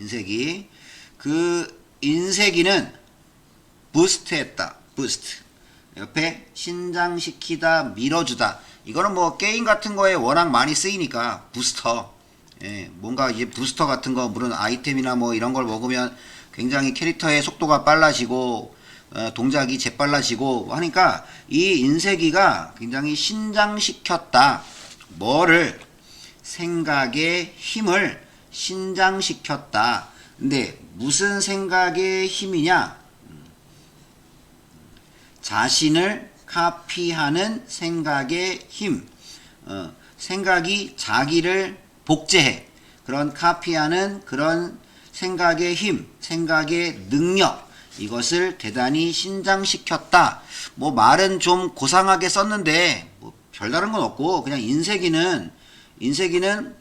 인쇄기. 그 인쇄기는 부스트했다. 부스트. 옆에 신장시키다, 밀어주다. 이거는 뭐 게임 같은 거에 워낙 많이 쓰이니까 부스터. 예, 뭔가 이제 부스터 같은 거 물론 아이템이나 뭐 이런 걸 먹으면 굉장히 캐릭터의 속도가 빨라지고 어, 동작이 재빨라지고 하니까 이 인쇄기가 굉장히 신장시켰다. 뭐를 생각의 힘을 신장시켰다. 근데 무슨 생각의 힘이냐? 자신을 카피하는 생각의 힘. 어, 생각이 자기를 복제해. 그런 카피하는 그런 생각의 힘, 생각의 능력. 이것을 대단히 신장시켰다. 뭐 말은 좀 고상하게 썼는데 뭐 별다른 건 없고 그냥 인쇄기는 인쇄기는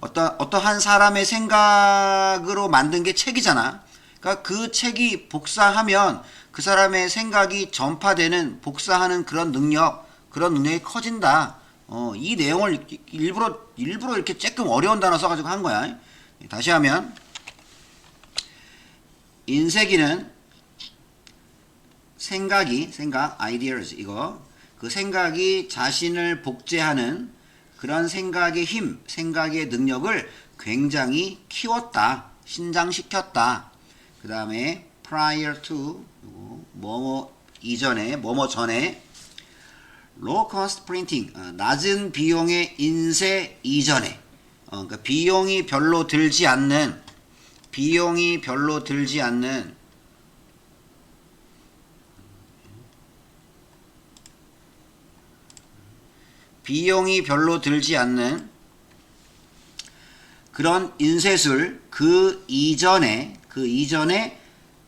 어떠 어떠한 사람의 생각으로 만든 게 책이잖아. 그러니까 그 책이 복사하면 그 사람의 생각이 전파되는 복사하는 그런 능력, 그런 능력이 커진다. 어, 이 내용을 일부러 일부러 이렇게 조금 어려운 단어 써가지고 한 거야. 다시 하면 인쇄기는 생각이 생각 ideas 이거 그 생각이 자신을 복제하는 그런 생각의 힘, 생각의 능력을 굉장히 키웠다, 신장시켰다. 그 다음에 prior to 뭐뭐 이전에 뭐뭐 전에 low cost printing 어, 낮은 비용의 인쇄 이전에 어, 그러니까 비용이 별로 들지 않는 비용이 별로 들지 않는 비용이 별로 들지 않는 그런 인쇄술 그 이전에 그 이전에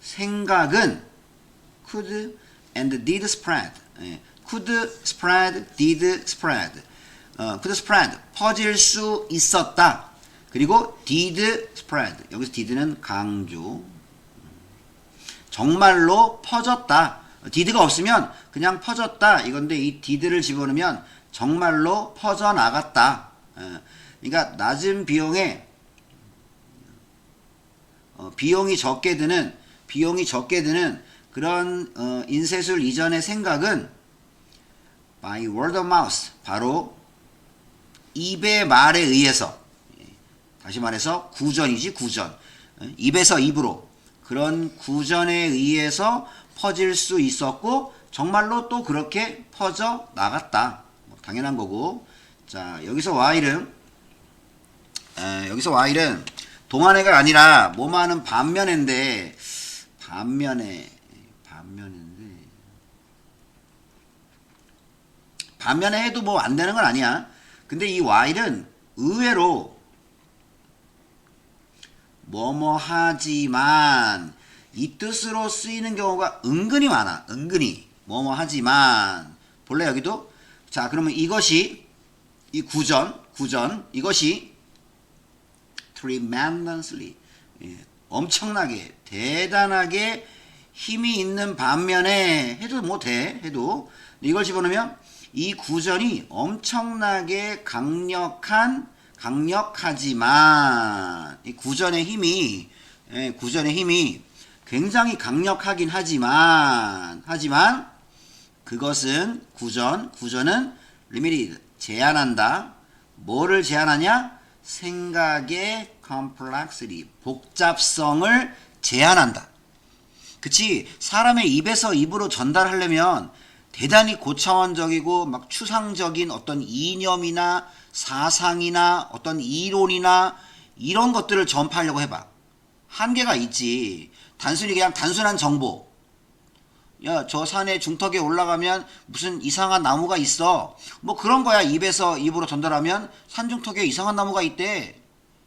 생각은 could and did spread. 예, could spread did spread. 어, could spread. 퍼질 수 있었다. 그리고 did spread. 여기서 did는 강조. 정말로 퍼졌다. did가 없으면 그냥 퍼졌다. 이건데 이 did를 집어넣으면 정말로 퍼져 나갔다. 어, 그러니까 낮은 비용에 어, 비용이 적게 드는 비용이 적게 드는 그런 어, 인쇄술 이전의 생각은 by word of mouth 바로 입의 말에 의해서 예, 다시 말해서 구전이지 구전 어, 입에서 입으로 그런 구전에 의해서 퍼질 수 있었고 정말로 또 그렇게 퍼져 나갔다. 뭐 당연한 거고. 자, 여기서 Y는, 에, 여기서 Y는 동안애가 아니라 뭐하는 반면인데, 반면에, 반면인데, 반면에 해도 뭐 안 되는 건 아니야. 근데 이 Y는 의외로 뭐뭐 하지만 이 뜻으로 쓰이는 경우가 은근히 많아. 은근히 뭐뭐 하지만 볼래 여기도 자 그러면 이것이 이 구전 구전 이것이 tremendously 예, 엄청나게 대단하게 힘이 있는 반면에 해도 못해 해도. 이걸 집어넣으면 이 구전이 엄청나게 강력한 강력하지만 이 구전의 힘이 예, 구전의 힘이 굉장히 강력하긴 하지만 하지만 그것은 구전 구전은 limited 제한한다. 뭐를 제한하냐? 생각의 complexity 복잡성을 제한한다. 그치? 사람의 입에서 입으로 전달하려면 대단히 고차원적이고 막 추상적인 어떤 이념이나 사상이나 어떤 이론이나 이런 것들을 전파하려고 해봐. 한계가 있지. 단순히 그냥 단순한 정보 야 저 산에 중턱에 올라가면 무슨 이상한 나무가 있어. 뭐 그런 거야 입에서 입으로 전달하면. 산 중턱에 이상한 나무가 있대.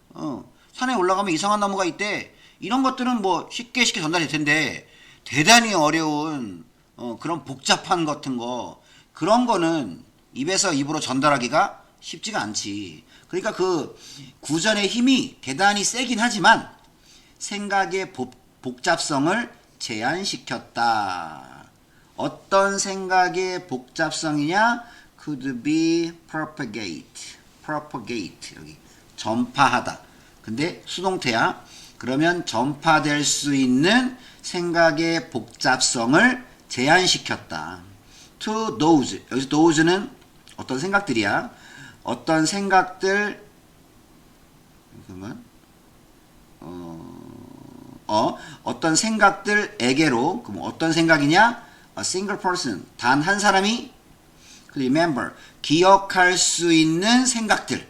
어 산에 올라가면 이상한 나무가 있대. 이런 것들은 뭐 쉽게 쉽게 전달될 텐데 대단히 어려운 어, 그런 복잡한 같은 거. 그런 거는 입에서 입으로 전달하기가 쉽지가 않지. 그러니까 그 구전의 힘이 대단히 세긴 하지만 생각의 복, 복잡성을 제한시켰다. 어떤 생각의 복잡성이냐? could be propagate, propagate 여기 전파하다. 근데 수동태야. 그러면 전파될 수 있는 생각의 복잡성을 제한시켰다. to those. 여기서 those는 어떤 생각들이야? 어떤 생각들 잠깐만. 어, 어, 어떤 생각들에게로 그럼 어떤 생각이냐? A single person. 단 한 사람이 remember 기억할 수 있는 생각들.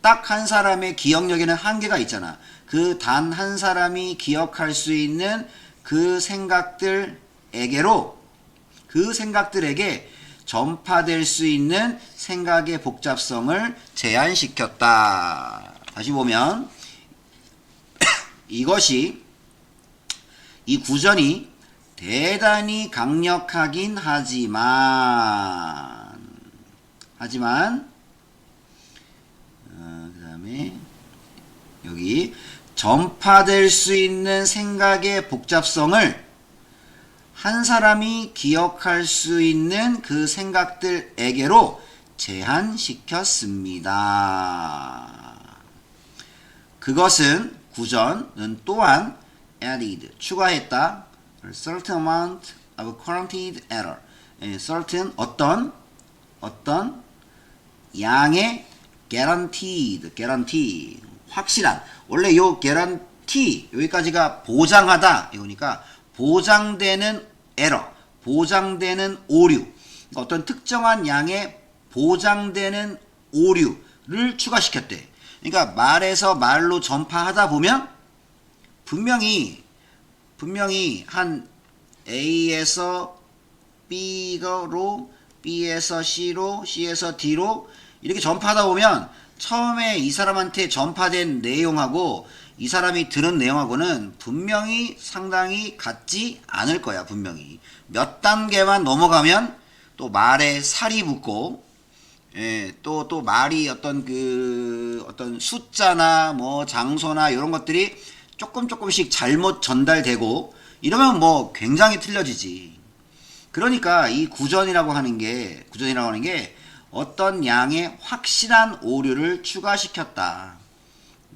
딱한 사람의 기억력에는 한계가 있잖아. 그 단 한 사람이 기억할 수 있는 그 생각들에게로 그 생각들에게 전파될 수 있는 생각의 복잡성을 제한시켰다. 다시 보면 이것이 이 구전이 대단히 강력하긴 하지만 하지만 어, 그 다음에 여기 전파될 수 있는 생각의 복잡성을 한 사람이 기억할 수 있는 그 생각들에게로 제한시켰습니다. 그것은 구전은 또한 added 추가했다. certain amount of guaranteed error. 예, certain 어떤 어떤 양의 guaranteed, guarantee 확실한 원래 요 guarantee 여기까지가 보장하다 이거니까 보장되는 에러, 보장되는 오류, 어떤 특정한 양의 보장되는 오류를 추가시켰대. 그러니까 말에서 말로 전파하다 보면 분명히 분명히 한 A에서 B로 B에서 C로 C에서 D로 이렇게 전파하다 보면 처음에 이 사람한테 전파된 내용하고 이 사람이 들은 내용하고는 분명히 상당히 같지 않을 거야 분명히. 몇 단계만 넘어가면 또 말에 살이 붙고 예, 또, 또 말이 어떤 그, 어떤 숫자나 뭐 장소나 이런 것들이 조금 조금씩 잘못 전달되고 이러면 뭐 굉장히 틀려지지. 그러니까 이 구전이라고 하는 게, 구전이라고 하는 게 어떤 양의 확실한 오류를 추가시켰다.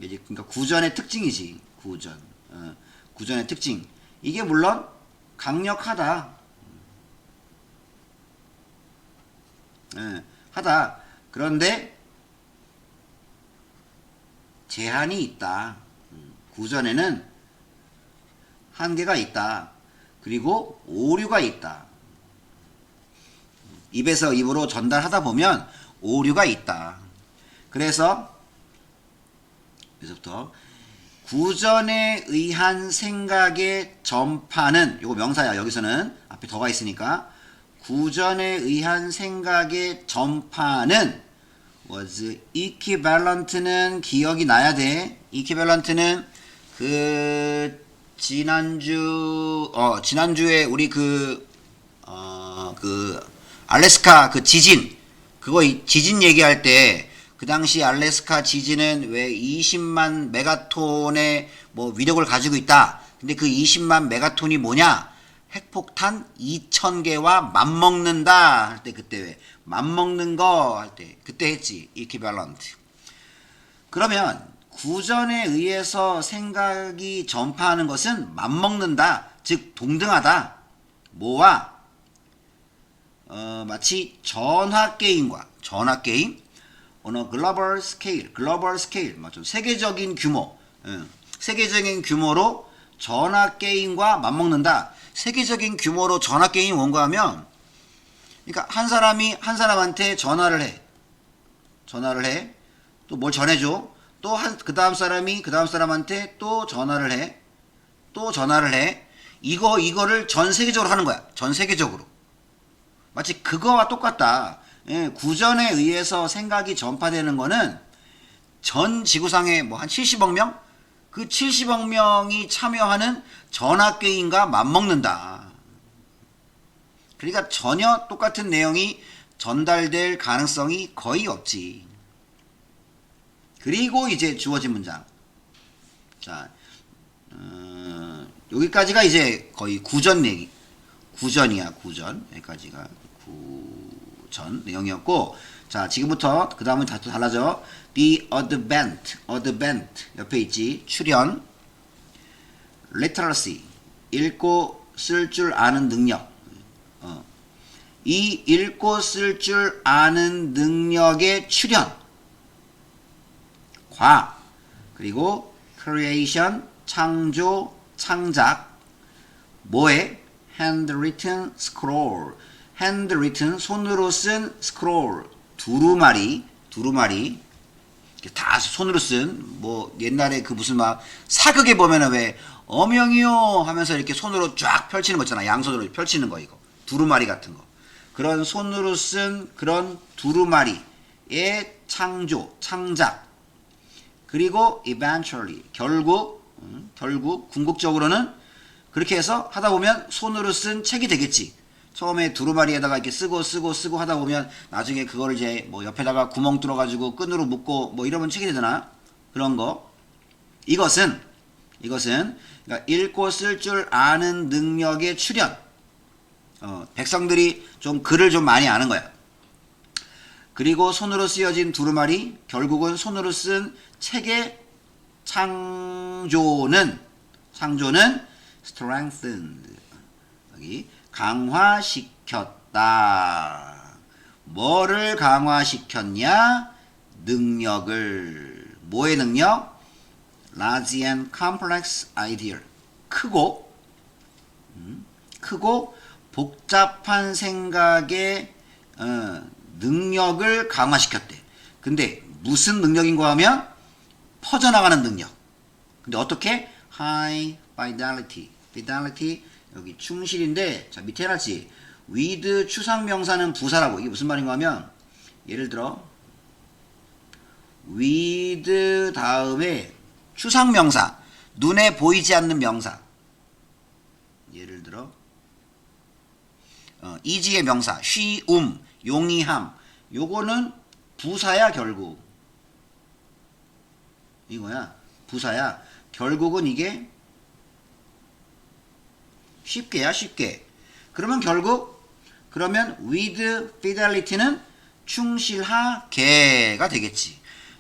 그러니까 구전의 특징이지. 구전. 어, 구전의 특징. 이게 물론 강력하다. 예, 하다. 그런데 제한이 있다. 음, 구전에는 한계가 있다. 그리고 오류가 있다. 입에서 입으로 전달하다 보면 오류가 있다. 그래서 여기서부터 구전에 의한 생각의 전파는 요거 명사야 여기서는 앞에 더가 있으니까 구전에 의한 생각의 전파는 was equivalent는 기억이 나야 돼. equivalent는 그 지난주 어 지난주에 우리 그 어, 그 알래스카 그 지진 그거 이- 지진 얘기할 때 그 당시 알래스카 지진은 왜 20만 메가톤의 뭐 위력을 가지고 있다. 근데 그 20만 메가톤이 뭐냐? 핵폭탄 2,000개와 맞먹는다 할 때 그때 왜 맞먹는 거 할 때 그때 했지 equivalent. 그러면 구전에 의해서 생각이 전파하는 것은 맞먹는다, 즉 동등하다. 뭐와 어, 마치 전화 게임과 전화 게임 on a global scale, global scale, 맞죠? 세계적인 규모, 예, 세계적인 규모로 전화 게임과 맞먹는다. 세계적인 규모로 전화 게임이 뭔가 하면, 그러니까 한 사람이 한 사람한테 전화를 해, 전화를 해, 또 뭘 전해줘, 또 한 그 다음 사람이 그 다음 사람한테 또 전화를 해, 또 전화를 해. 이거 이거를 전 세계적으로 하는 거야. 전 세계적으로. 마치 그거와 똑같다. 예, 구전에 의해서 생각이 전파되는 거는 전 지구상에 뭐한 70억 명? 그 70억 명이 참여하는 게임과 맞먹는다. 그러니까 전혀 똑같은 내용이 전달될 가능성이 거의 없지. 그리고 이제 주어진 문장. 자, 어, 여기까지가 이제 거의 구전 얘기. 구전이야, 구전. 여기까지가 구 전 내용이었고, 자, 지금부터 그 다음은 다또 달라져. The advent, advent 옆에 있지. 출현. literacy 읽고 쓸 줄 아는 능력 어. 이 읽고 쓸 줄 아는 능력의 출현 과학 그리고 creation 창조 창작 뭐에 handwritten scroll handwritten 손으로 쓴 scroll 두루마리 두루마리. 다 손으로 쓴 뭐 옛날에 그 무슨 막 사극에 보면은 왜 어명이요 하면서 이렇게 손으로 쫙 펼치는 거 있잖아. 양손으로 펼치는 거 이거. 두루마리 같은 거. 그런 손으로 쓴 그런 두루마리의 창조 창작. 그리고 eventually 결국 음, 결국 궁극적으로는 그렇게 해서 하다 보면 손으로 쓴 책이 되겠지. 처음에 두루마리에다가 이렇게 쓰고 쓰고 쓰고 하다 보면 나중에 그걸 이제 뭐 옆에다가 구멍 뚫어 가지고 끈으로 묶고 뭐 이러면 책이 되잖아. 그런 거. 이것은 이것은 그러니까 읽고 쓸 줄 아는 능력의 출현. 어, 백성들이 좀 글을 좀 많이 아는 거야. 그리고 손으로 쓰여진 두루마리 결국은 손으로 쓴 책의 창조는 창조는 strengthened 여기 강화시켰다. 뭐를 강화시켰냐? 능력을 뭐의 능력? large and complex idea 크고 음, 크고 복잡한 생각의 어, 능력을 강화시켰대. 근데 무슨 능력인고 하면 퍼져나가는 능력. 근데 어떻게? high fidelity. fidelity 여기 충실인데 자 밑에 해놨지. with 추상 명사는 부사라고. 이게 무슨 말인가 하면 예를 들어 with 다음에 추상 명사. 눈에 보이지 않는 명사. 예를 들어 어, 이지의 명사. 쉬움 용이함. 요거는 부사야 결국. 이거야. 부사야. 결국은 이게 쉽게야 쉽게. 그러면 결국 그러면 with fidelity는 충실하게가 되겠지.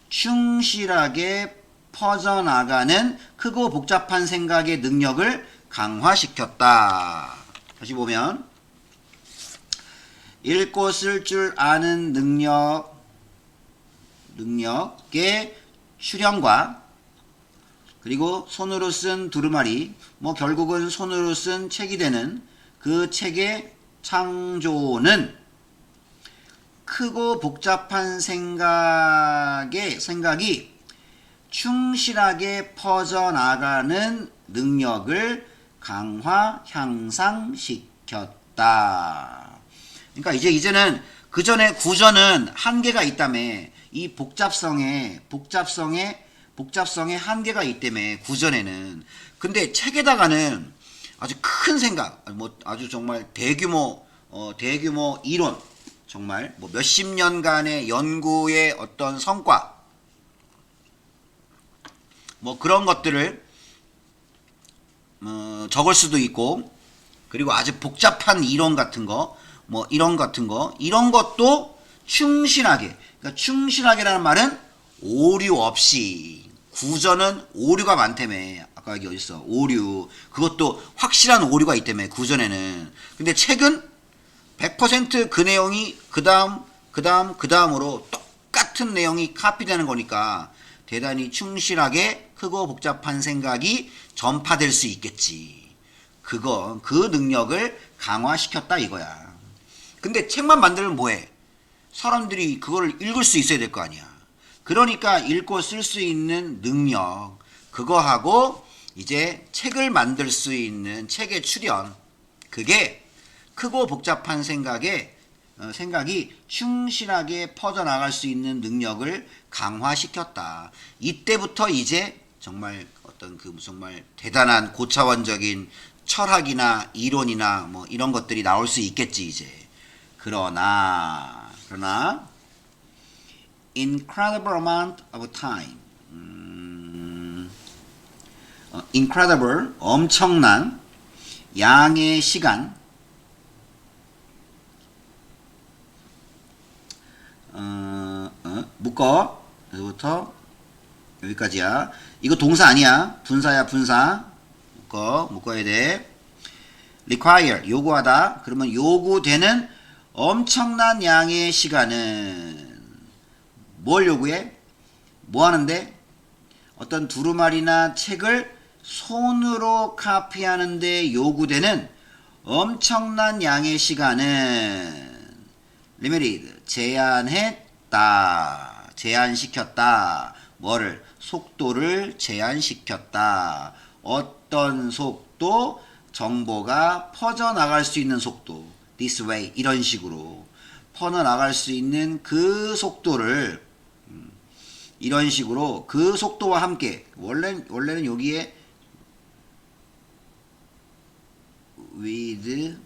충실하게 퍼져나가는 크고 복잡한 생각의 능력을 강화시켰다. 다시 보면 읽고 쓸 줄 아는 능력, 능력의 출현과 그리고 손으로 쓴 두루마리, 뭐 결국은 손으로 쓴 책이 되는 그 책의 창조는 크고 복잡한 생각의 생각이 충실하게 퍼져나가는 능력을 강화 향상시켰다. 그러니까 이제 이제는 그 전에 구전은 한계가 있다며 이 복잡성에 복잡성에 복잡성에 한계가 있다며 구전에는. 근데 책에다가는 아주 큰 생각 뭐 아주 정말 대규모 어 대규모 이론 정말 뭐 몇십 년간의 연구의 어떤 성과 뭐 그런 것들을 어, 적을 수도 있고 그리고 아주 복잡한 이론 같은 거 뭐 이런 같은 거 이런 것도 충실하게 그러니까 충실하게라는 말은 오류 없이 구전은 오류가 많다며. 아까 여기 어딨어. 오류. 그것도 확실한 오류가 있다며 구전에는. 근데 책은 100%그 내용이 그 다음 그 다음 그 다음으로 똑같은 내용이 카피되는 거니까 대단히 충실하게 크고 복잡한 생각이 전파될 수 있겠지. 그거 그 능력을 강화시켰다 이거야. 근데 책만 만들면 뭐해? 사람들이 그거를 읽을 수 있어야 될 거 아니야. 그러니까 읽고 쓸 수 있는 능력, 그거하고 이제 책을 만들 수 있는 책의 출현, 그게 크고 복잡한 생각에 어, 생각이 충실하게 퍼져나갈 수 있는 능력을 강화시켰다. 이때부터 이제 정말 어떤 그 정말 대단한 고차원적인 철학이나 이론이나 뭐 이런 것들이 나올 수 있겠지 이제. 그러나 그러나 incredible amount of time. 음, 어, incredible 엄청난 양의 시간. 어, 어, 묶어. 여기부터 여기까지야. 이거 동사 아니야. 분사야 분사. 묶어 묶어야 돼. require 요구하다. 그러면 요구되는 엄청난 양의 시간은 뭘 요구해? 뭐 하는데? 어떤 두루마리나 책을 손으로 카피하는데 요구되는 엄청난 양의 시간은 limited 제한했다. 제한시켰다. 뭐를? 속도를 제한시켰다. 어떤 속도? 정보가 퍼져나갈 수 있는 속도. this way. 이런 식으로. 퍼져나갈 수 있는 그 속도를 음, 이런 식으로 그 속도와 함께 원래 원래는 여기에 with the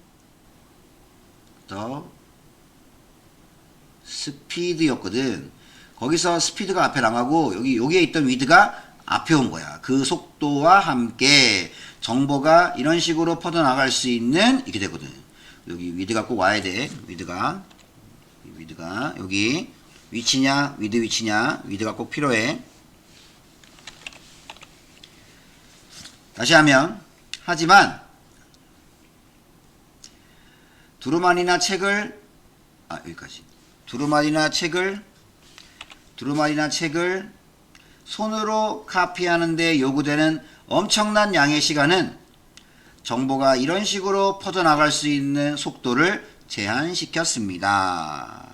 speed였거든. 거기서 스피드가 앞에 나가고 여기 여기에 있던 with가 앞에 온 거야. 그 속도와 함께 정보가 이런 식으로 퍼져 나갈 수 있는 이렇게 되거든. 여기 with가 꼭 와야 돼. with가 with가 여기 위치냐 with 위치냐 with가 꼭 필요해. 다시 하면 하지만 두루마리나 책을 아 여기까지 두루마리나 책을 두루마리나 책을 손으로 카피하는데 요구되는 엄청난 양의 시간은 정보가 이런 식으로 퍼져나갈 수 있는 속도를 제한시켰습니다.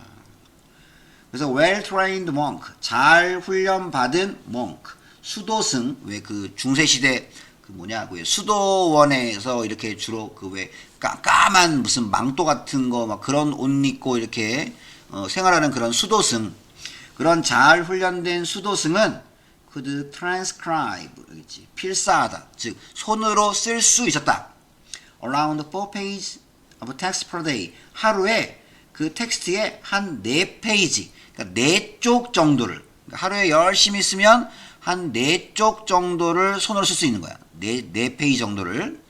그래서 well-trained monk, 잘 훈련받은 monk, 수도승, 왜 그 중세시대 그 뭐냐, 그 수도원에서 이렇게 주로 그 왜 깜깜한 무슨 망토 같은 거 막 그런 옷 입고 이렇게 어, 생활하는 그런 수도승, 그런 잘 훈련된 수도승은 could transcribe, 있지 필사하다, 즉 손으로 쓸 수 있었다. Around 4 pages of text per day, 하루에 그 텍스트의 한 4페이지, 그러니까 4쪽 정도를 그러니까 하루에 열심히 쓰면 한 4쪽 정도를 손으로 쓸 수 있는 거야. 4, 4페이지 정도를.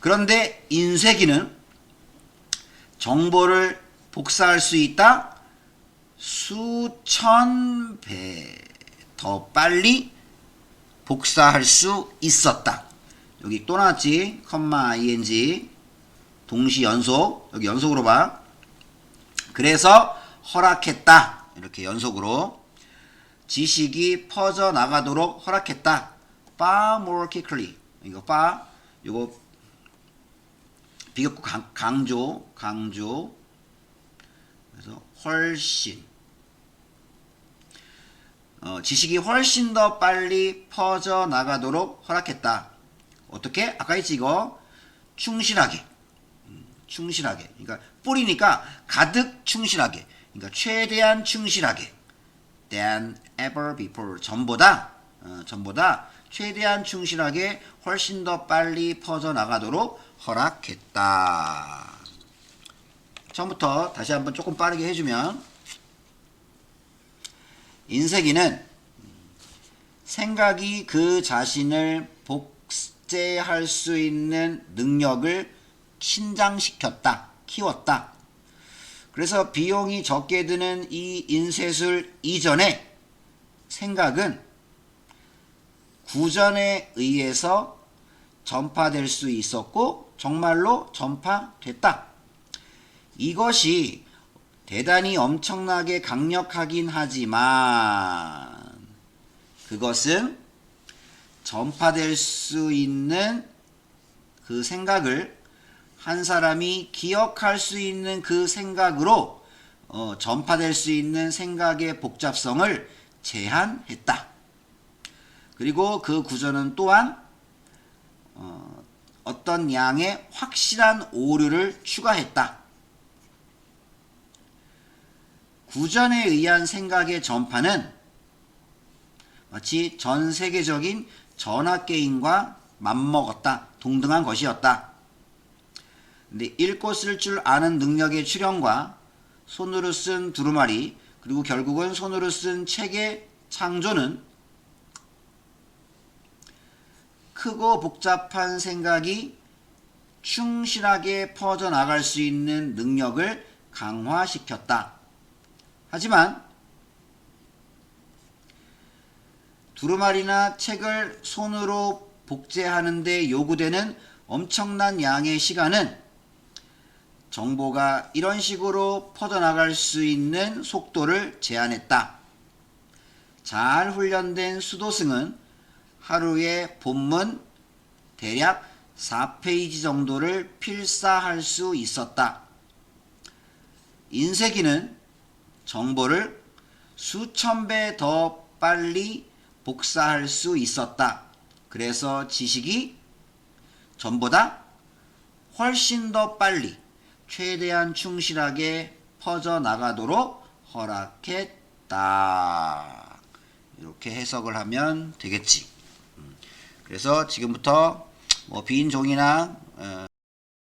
그런데 인쇄기는 정보를 복사할 수 있다. 수천 배 더 빨리 복사할 수 있었다. 여기 또 나왔지? 컴마 ing 동시 연속 여기 연속으로 봐. 그래서 허락했다. 이렇게 연속으로 지식이 퍼져 나가도록 허락했다. far more quickly. 이거 far 이거 비교구 강, 강조 강조 그래서 훨씬 어, 지식이 훨씬 더 빨리 퍼져 나가도록 허락했다. 어떻게? 아까 했지 이거 충실하게 음, 충실하게. 그러니까 뿌리니까 가득 충실하게. 그러니까 최대한 충실하게. than ever before. 전보다 어, 전보다 최대한 충실하게 훨씬 더 빨리 퍼져 나가도록 허락했다. 처음부터 다시 한번 조금 빠르게 해주면 인쇄기는 생각이 그 자신을 복제할 수 있는 능력을 신장시켰다, 키웠다. 그래서 비용이 적게 드는 이 인쇄술 이전에 생각은 구전에 의해서 전파될 수 있었고 정말로 전파됐다. 이것이 대단히 엄청나게 강력하긴 하지만 그것은 전파될 수 있는 그 생각을 한 사람이 기억할 수 있는 그 생각으로 어, 전파될 수 있는 생각의 복잡성을 제한했다. 그리고 그 구조는 또한 어, 어떤 양의 확실한 오류를 추가했다. 구전에 의한 생각의 전파는 마치 전 세계적인 전화 게임과 맞먹었다. 동등한 것이었다. 근데 읽고 쓸 줄 아는 능력의 출현과 손으로 쓴 두루마리 그리고 결국은 손으로 쓴 책의 창조는 크고 복잡한 생각이 충실하게 퍼져나갈 수 있는 능력을 강화시켰다. 하지만 두루마리나 책을 손으로 복제하는데 요구되는 엄청난 양의 시간은 정보가 이런 식으로 퍼져나갈 수 있는 속도를 제한했다. 잘 훈련된 수도승은 하루에 본문 대략 4페이지 정도를 필사할 수 있었다. 인쇄기는 정보를 수천 배 더 빨리 복사할 수 있었다. 그래서 지식이 전보다 훨씬 더 빨리 최대한 충실하게 퍼져나가도록 허락했다. 이렇게 해석을 하면 되겠지. 음. 그래서 지금부터 뭐빈 종이나 어,